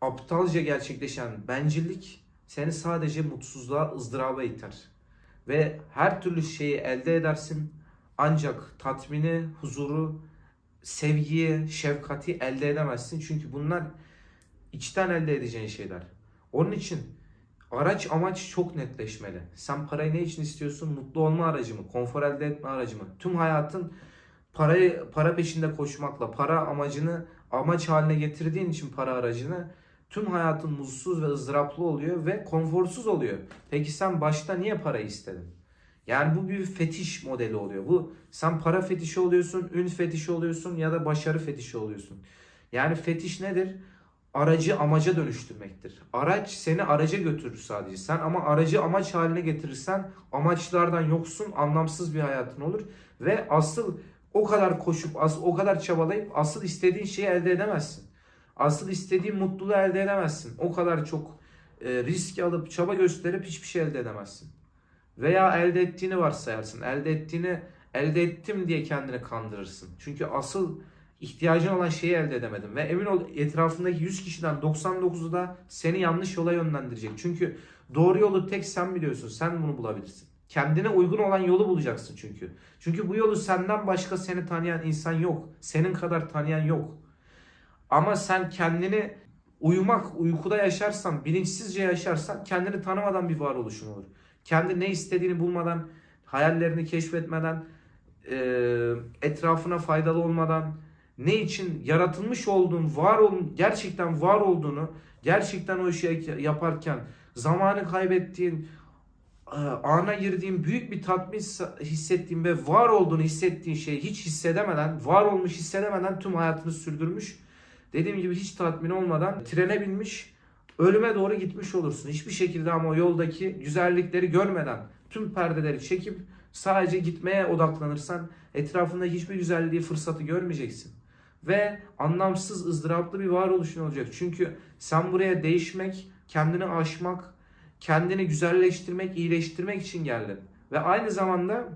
aptalca gerçekleşen bencillik seni sadece mutsuzluğa, ızdıraba iter. Ve her türlü şeyi elde edersin ancak tatmini, huzuru, sevgiyi, şefkati elde edemezsin. Çünkü bunlar içten elde edeceğin şeyler. Onun için araç amaç çok netleşmeli. Sen parayı ne için istiyorsun? Mutlu olma aracı mı? Konfor elde etme aracı mı? Tüm hayatın parayı para peşinde koşmakla, para amacını amaç haline getirdiğin için para aracını tüm hayatın mutsuz ve ızdıraplı oluyor ve konforsuz oluyor. Peki sen başta niye parayı istedin? Yani bu bir fetiş modeli oluyor. Bu sen para fetişi oluyorsun, ün fetişi oluyorsun ya da başarı fetişi oluyorsun. Yani fetiş nedir? Aracı amaca dönüştürmektir. Araç seni araca götürür sadece. Sen ama aracı amaç haline getirirsen amaçlardan yoksun, anlamsız bir hayatın olur ve asıl o kadar koşup, o kadar çabalayıp asıl istediğin şeyi elde edemezsin. Asıl istediğin mutluluğu elde edemezsin. O kadar çok e, risk alıp çaba gösterip hiçbir şey elde edemezsin. Veya elde ettiğini varsayarsın. Elde ettiğini elde ettim diye kendini kandırırsın. Çünkü asıl ihtiyacın olan şeyi elde edemedin. Ve emin ol etrafındaki 100 kişiden 99'u da seni yanlış yola yönlendirecek. Çünkü doğru yolu tek sen biliyorsun. Sen bunu bulabilirsin. Kendine uygun olan yolu bulacaksın çünkü. Çünkü bu yolu senden başka seni tanıyan insan yok. Senin kadar tanıyan yok. Ama sen kendini uyumak, uykuda yaşarsan, bilinçsizce yaşarsan kendini tanımadan bir varoluşun olur. Kendi ne istediğini bulmadan, hayallerini keşfetmeden, e, etrafına faydalı olmadan, ne için yaratılmış olduğun, var ol, gerçekten var olduğunu, gerçekten o işi yaparken zamanı kaybettiğin, e, ana girdiğin büyük bir tatmin hissettiğin ve var olduğunu hissettiğin şeyi hiç hissedemeden, var olmuş hissedemeden tüm hayatını sürdürmüş. Dediğim gibi hiç tatmin olmadan trene binmiş, ölüme doğru gitmiş olursun. Hiçbir şekilde ama yoldaki güzellikleri görmeden tüm perdeleri çekip sadece gitmeye odaklanırsan etrafında hiçbir güzelliği, fırsatı görmeyeceksin. Ve anlamsız, ızdıraplı bir varoluşun olacak. Çünkü sen buraya değişmek, kendini aşmak, kendini güzelleştirmek, iyileştirmek için geldin. Ve aynı zamanda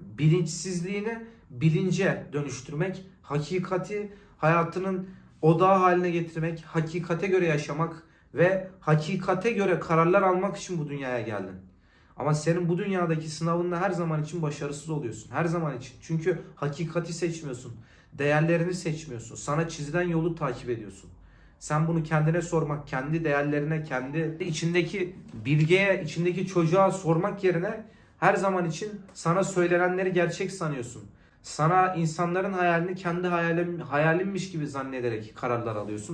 bilinçsizliğini bilince dönüştürmek, hakikati hayatının odağı haline getirmek, hakikate göre yaşamak ve hakikate göre kararlar almak için bu dünyaya geldin. Ama senin bu dünyadaki sınavında her zaman için başarısız oluyorsun. Her zaman için. Çünkü hakikati seçmiyorsun. Değerlerini seçmiyorsun. Sana çizilen yolu takip ediyorsun. Sen bunu kendine sormak, kendi değerlerine, kendi içindeki bilgeye, içindeki çocuğa sormak yerine her zaman için sana söylenenleri gerçek sanıyorsun. Sana insanların hayalini kendi hayalim, hayalinmiş gibi zannederek kararlar alıyorsun.